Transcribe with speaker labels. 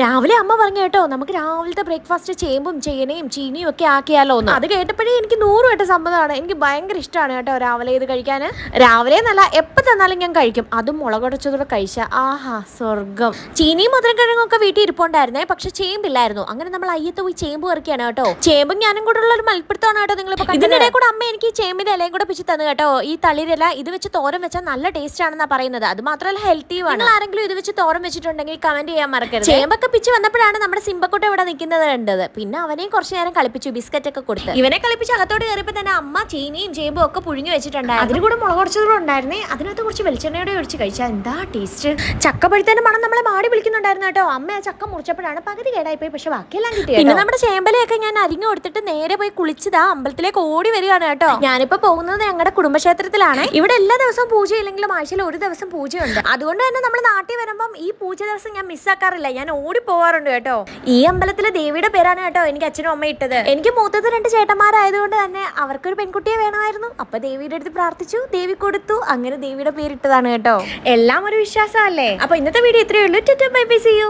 Speaker 1: രാവിലെ അമ്മ പറഞ്ഞു കേട്ടോ നമുക്ക് രാവിലത്തെ ബ്രേക്ക്ഫാസ്റ്റ് ചേമ്പും ചേനയും ചീനിയും ഒക്കെ ആക്കിയാലോ എന്ന്. അത് കേട്ടപ്പോഴേ എനിക്ക് നൂറ് വട്ട സമ്മതമാണ്. എനിക്ക് ഭയങ്കര ഇഷ്ടമാണ് കേട്ടോ രാവിലെ ഇത് കഴിക്കാൻ. രാവിലെ എന്നല്ല എപ്പോൾ തന്നാലും ഞാൻ കഴിക്കും. അതും മുളകുടച്ചതോടെ കഴിച്ച ആഹാ സ്വർഗം ചീനിയും മുതിരക്കിഴങ്ങും ഒക്കെ വീട്ടിൽ ഇരിപ്പുണ്ടായിരുന്നേ പക്ഷെ ചേമ്പില്ലായിരുന്നു. അങ്ങനെ നമ്മൾ അയ്യത്ത് പോയി ചേമ്പ് പറിക്കുകയാണ് കേട്ടോ. ചേമ്പും ഞാനും കൂടെ ഉള്ള ഒരു മൽപ്പിടുത്തമാണ് കേട്ടോ നിങ്ങൾ ഇതിനിടെ കൂടെ അമ്മ എനിക്ക് ചേമ്പിന്റെ ഇലയും കൂടെ പിച്ച് തന്നു കേട്ടോ. ഈ തളിരില ഇത് വെച്ച് തോരൻ വെച്ചാൽ നല്ല ടേസ്റ്റ് ആണെന്നാ പറയുന്നത്. അത് മാത്രമല്ല ഹെൽത്തിയുമാണ് ആരെങ്കിലും ഇത് വെച്ച് തോരൻ വെച്ചിട്ടുണ്ടെങ്കിൽ കമന്റ് ചെയ്യാൻ മറക്കരുത്. ചേമ്പൊക്കെ പിച്ച് വന്നപ്പോഴാണ് നമ്മുടെ സിംബക്കുട്ട ഇവിടെ നിൽക്കുന്നത് കണ്ടത്. പിന്നെ അവനെയും കുറച്ച് നേരം കളിപ്പിച്ചു ബിസ്ക്കറ്റ് ഒക്കെ കൊടുത്ത്. ഇവനെ കളിപ്പിച്ച് അകത്തോട്ട് കയറിയപ്പോൾ തന്നെ അമ്മ ചീനിയും ചേമ്പും ഒക്കെ പുഴുങ്ങി വെച്ചിട്ടുണ്ടായിരുന്നു. അതിന് കൂടെ മുളക് കുറച്ചതും ഉണ്ടായിരുന്നേ അതിനകത്ത് കുറച്ച് വെളിച്ചെണ്ണയോടെ ഒഴിച്ച് കഴിച്ചാൽ എന്താ ടേസ്റ്റ് ചക്ക മണം നമ്മളെ മാടി വിളിക്കുന്നുണ്ടായിരുന്നു കേട്ടോ. അമ്മ ആ ചക്ക മുറിച്ചപ്പോഴാണ് പകുതി കേടായി പോയി പക്ഷെ ബാക്കിയെല്ലാം കിട്ടി പിന്നെ നമ്മുടെ ചേമ്പലയൊക്കെ ഞാൻ അരിഞ്ഞു കൊടുത്തിട്ട് നേരെ പോയി കുളിച്ചതാ. അമ്പലത്തിലേക്ക് ഓടി വരികയാണ് കേട്ടോ. ഞാനിപ്പോ പോകുന്നത് ഞങ്ങളുടെ കുടുംബക്ഷേത്രത്തിലാണ്. ഇവിടെ എല്ലാ ദിവസവും പൂജയില്ലെങ്കിലും ആഴ്ചയിൽ ഒരു ദിവസം പൂജയുണ്ട്. അതുകൊണ്ട് തന്നെ നമ്മൾ നാട്ടിൽ വരുമ്പം ഈ പൂജ ദിവസം ഞാൻ മിസ്സാക്കാറില്ല ഞാൻ ഓടി പോവാറുണ്ട് കേട്ടോ. ഈ അമ്പലത്തിലെ ദേവിയുടെ പേരാണ് കേട്ടോ എനിക്ക് അച്ഛനും അമ്മ ഇട്ടത്. എനിക്ക് മൂത്തത് രണ്ട് ചേട്ടന്മാരായതുകൊണ്ട് തന്നെ അവർക്കൊരു പെൺകുട്ടിയെ വേണമായിരുന്നു. അപ്പൊ ദേവിയുടെ അടുത്ത് പ്രാർത്ഥിച്ചു ദേവി കൊടുത്തു അങ്ങനെ ദേവിയുടെ പേരിട്ടതാണ് കേട്ടോ. എല്ലാം ഒരു വിശ്വാസമല്ലേ? അപ്പൊ ഇന്നത്തെ വീഡിയോ ഇത്രയേ ഉള്ളൂ. Bye bye see you.